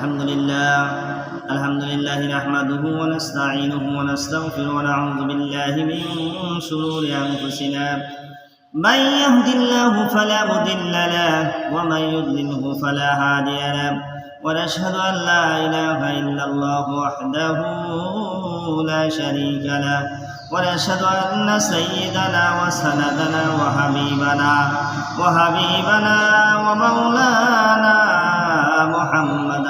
الحمد لله الحمد لله نحمده ونستعينه ونستغفره ونعوذ بالله من شرور أنفسنا. من يهد الله فلا مضل له ومن يضلله فلا هادي له. ونشهد أن لا إله إلا الله وحده لا شريك له. ونشهد أن سيدنا وسندنا وحبيبنا وحبيبنا ومولانا محمدا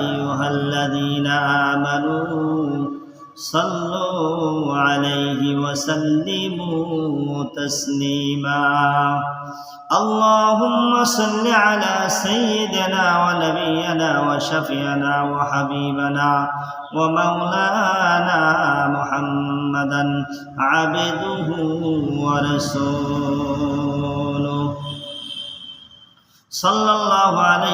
أيها الذين آمنوا صلوا عليه وسلموا تسليما. اللهم صل على سيدنا ونبينا وشفينا وحبيبنا ومولانا محمدا عبده ورسوله. صلى الله عليه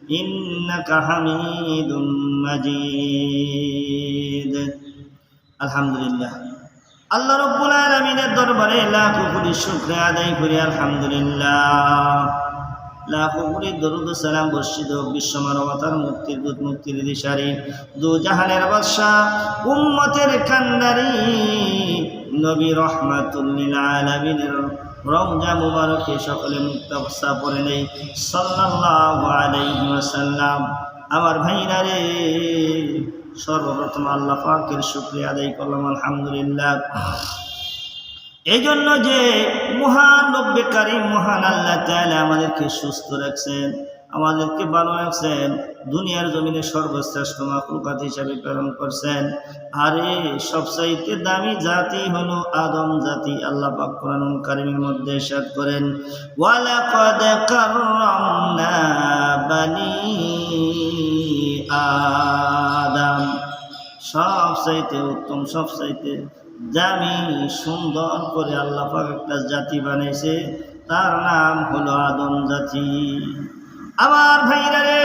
আলহামদুলিল্লাহ। আল্লাহ রব্বুল আলমিনের দরবারে লাখো কুড়ি শুক্রে আদায় করি, আলহামদুলিল্লাহ। লাখো কুড়ি দরুদ সালাম বর্ষিত বিশ্ব মানবতার মুক্তির দুধ মুক্তির দিশারি। দু জাহানের বাদশা উম্মতের কান্দারি নবী রহমাতুল্লিল আলমিনের রমজা মুবারকে সকলে মুক্ত অবস্থা পরে নেই। আলাইহি আমার ভাইরা রে, সর্বপ্রথম আল্লাহ পাকের শুক্রিয়া আদায় করলাম, আলহামদুলিল্লাহ। এই জন্য যে মহান রব্বে কারিম, মহান আল্লাহ তাহলে আমাদেরকে সুস্থ রাখছেন। আমাদেরকে রাখছেন দুনিয়ার জমিনে সর্বশ্রেষ্ঠ মাকলুকাত হিসাবে প্রেরণ করছেন। আরে, সবচাইতে দামি জাতি হলো আদম জাতি, আল্লাহ পাক কারিমের মধ্যে ইরশাদ করেন বানি আদম। সবচাইতে উত্তম, সবচাইতে দামি, সুন্দর করে আল্লাহ পাক একটা জাতি বানাইছে, তার নাম হলো আদম জাতি। আমার ভাইরা রে,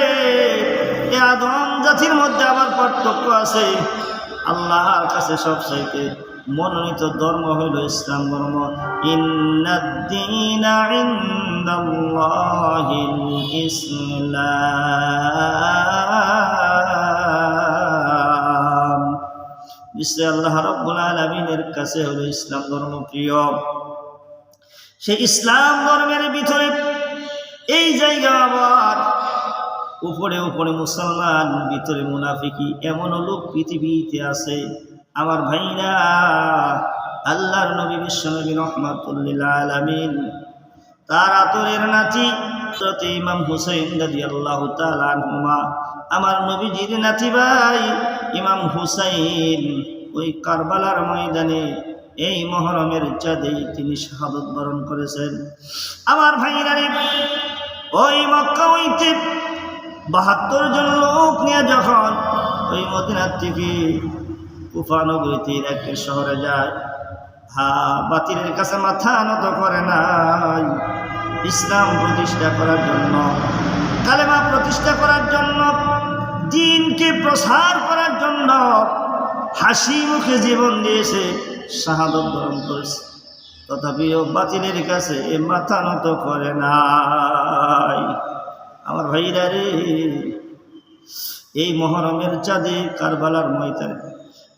এ আদম জাতির মধ্যে আবার পার্থক্য আছে। আল্লাহর কাছে সবচাইতে মনোনীত ধর্ম হইল ইসলাম ধর্ম। ইসলাম আল্লাহ রব্বুল কাছে হলো ইসলাম ধর্ম প্রিয়। সেই ইসলাম ধর্মের ভিতরে এই জায়গা আবার। উপরে উপরে মুসলমান, ভিতরে মুনাফিকি, এমনও লোক পৃথিবীতে আছে। আমার ভাইরা, আল্লাহর নবী, বিশ্বনবী রহমাতুল্লিল আলমিন, তার আতরের নাতি ইমাম হুসাইন দাদি আল্লাহ তালুমা আমার নবীজির নাতি ভাই ইমাম হুসাইন, ওই কারবালার ময়দানে এই মহরমের চাঁদেই তিনি শাহাদত বরণ করেছেন। আমার ভাইরা ওই মক্কা হইতে বাহাত্তর জন লোক নিয়ে যখন ওই মদিনার থেকে কুফানগরীতে একটি শহরে যায়, হা, বাতিলের কাছে মাথা নত করে নাই। ইসলাম প্রতিষ্ঠা করার জন্য, কালেমা প্রতিষ্ঠা করার জন্য, দিনকে প্রসার করার জন্য হাসি মুখে জীবন দিয়েছে, শাহাদত বরণ করেছে। তথাপিও বাতিলের কাছে এ মাথা নত করে নাই। আমার ভাইরা রে, এই মহরমের চাঁদে কারবালার ময়দানে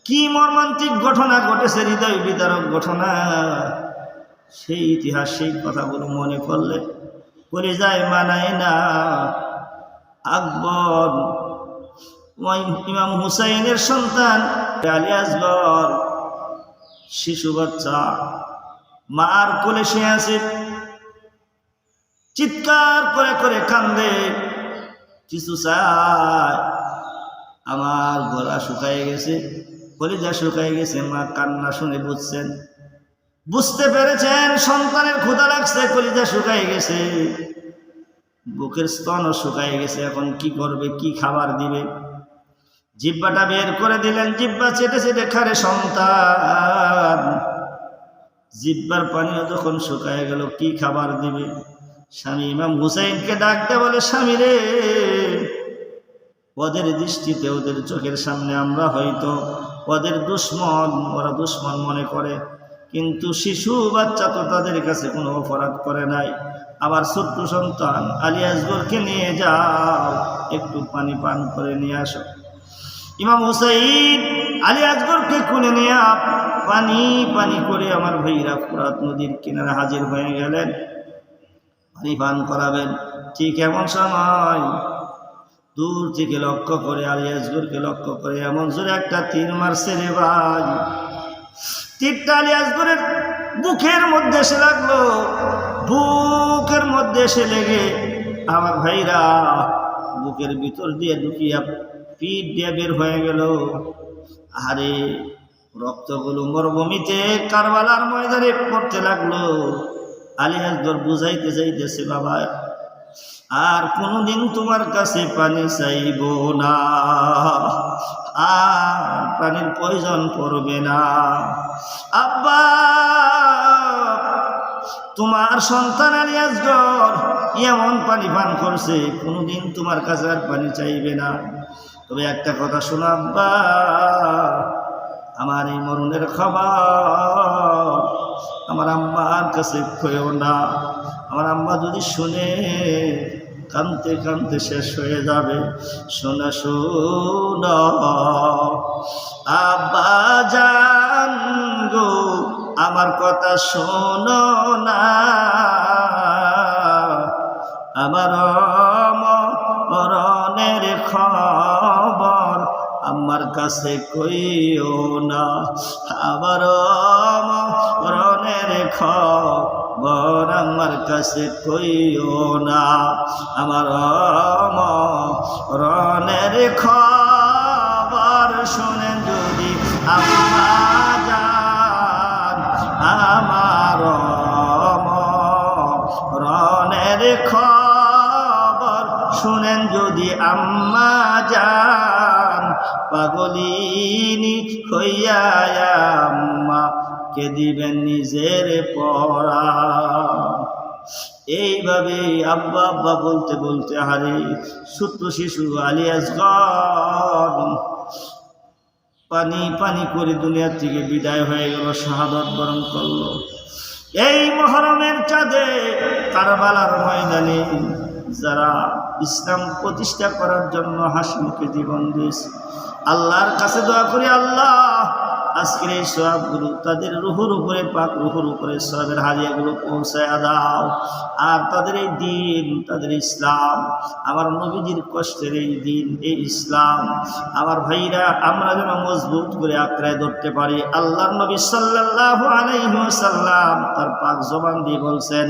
কি মর্মান্তিক ঘটনা ঘটেছে হৃদয় বিদারক ঘটনা? সেই ইতিহাস, সেই কথাগুলো মনে করলে করে যায় মানায় না। আকবর ইমাম হুসাইনের সন্তান, আলী শিশু বাচ্চা মার কোলে সে আছে। চিৎকার করে করে কান্দে। কিছু চায়। আমার গলা শুকায় গেছে, কলিজা শুকায় গেছে। মা কান্না শুনে বুঝছেন, বুঝতে পেরেছেন, সন্তানের ক্ষুধা লাগছে, কলিজা শুকায় গেছে। বুকের স্তনও শুকায় গেছে, এখন কি করবে, কি খাবার দিবে? জিব্বাটা বের করে দিলেন জিব্বা চেটে চেটে খারে সন্তান। জিব্বার পানিও যখন শুকায় গেল, কি খাবার দিবে? স্বামী ইমাম হুসাইনকে ডাকতে বলে, স্বামী রে, ওদের দৃষ্টিতে ওদের চোখের সামনে আমরা হয়তো ওদের দুশ্মন, ওরা দুশ্মন মনে করে। কিন্তু শিশু বাচ্চা তো তাদের কাছে কোনো অপরাধ করে নাই। আবার ছোট্ট সন্তান আলী আসগরকে নিয়ে যাও, একটু পানি পান করে নিয়ে আসো। ইমাম হুসাইন আলী আসগরকে খুলে নিয়ে পানি পানি করে আমার ভাইরা ফুরাত নদীর কিনারে হাজির হয়ে গেলেন। পানি পান করাবেন, ঠিক এমন সময় দূর থেকে লক্ষ্য করে আসগরকে লক্ষ্য করে এমন জোরে একটা তীর মারছে, রে ভাই। তীরটা আলী আসগরের বুকের মধ্যে এসে লাগল। বুকের মধ্যে এসে লেগে আমার ভাইরা বুকের ভিতর দিয়ে ঢুকিয়া পিঠ দিয়ে বের হয়ে গেল। আরে রক্তগুলো মরুভূমিতে কারবালার ময়দানে পড়তে লাগল। আলী আসগর বুঝাইতে চাইতেছে, বাবা, আর কোনোদিন তোমার কাছে পানি চাইব না। আর পানির প্রয়োজন পড়বে না। আব্বা, তোমার সন্তান আলিয়াসগর এমন পানি পান করছে, কোনোদিন তোমার কাছে আর পানি চাইবে না। তবে একটা কথা শোনা, আব্বা আমার এই মরণের খবর আমার আম্মার কাছে কয়েও না। আমার আম্মা যদি শুনে, কানতে কানতে শেষ হয়ে যাবে। শোনা, শোন, আব্বা জান গো, আমার কথা শোনো না। আমার মরণের খবর আমার কাছে কইও না। আবার মরণের খবর আমার কাছে কইও না। আমার মরণের খবর শোনেন যদি আমার শুনেন যদি আম্মা যান, পাগলিনী হইয়া আম্মা কে দিবেন নিজের পড়া। এইভাবে আব্বা আব্বা বলতে বলতে হারে ছোট্ট শিশু আলিয়াসগর পানি পানি করে দুনিয়ার থেকে বিদায় হয়ে গেল, শাহাদত বরণ করল। এই মহরমের চাঁদে কারবালার ময়দানে যারা ইসলাম প্রতিষ্ঠা করার জন্য হাসি মুখে জীবন দিয়েছে। আল্লাহর কাছে দোয়া করি, আল্লাহ, আজকের এই সবগুলো তাদের রুহুর উপরে, পাক রুহুর উপরে সবের হারিয়াগুলো পৌঁছায় দাও। আর তাদের এই দিন, তাদের ইসলাম, আমার নবীজির কষ্টের এই দিন, এই ইসলাম, আমার ভাইরা, আমরা যেন মজবুত করে আঁকড়ায় ধরতে পারি। আল্লাহর নবী সাল্লাল্লাহু আলাইহি ওয়াসাল্লাম তার পাক জবান দিয়ে বলছেন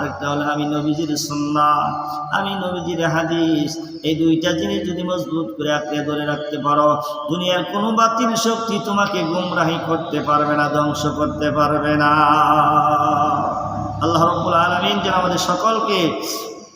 আরেকটা হলো আমি নবীজির সন্না আমি নবীজির হাদিস। এই দুইটা জিনিস যদি মজবুত করে আঁকড়ে ধরে রাখতে পারো, দুনিয়ার কোনো বাতিল শক্তি তোমাকে গুমরাহি করতে পারবে না, ধ্বংস করতে পারবে না। আল্লাহ রব্বুল আলমিন যেন আমাদের সকলকে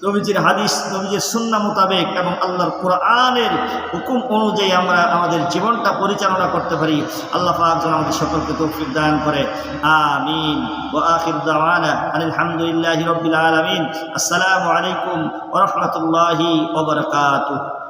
নবীজির হাদিস, নবীজির সুন্না মোতাবেক এবং আল্লাহর কোরআনের হুকুম অনুযায়ী আমরা আমাদের জীবনটা পরিচালনা করতে পারি। আল্লাহ পাক যেন আমাদের সকলকে তৌফিক দান করে। আমিন। ও আখির দাওয়ানা আলহামদুলিল্লাহি রাব্বিল আলামিন। আসসালামু আলাইকুম ওয়া রাহমাতুল্লাহি ওয়া বারাকাতুহু।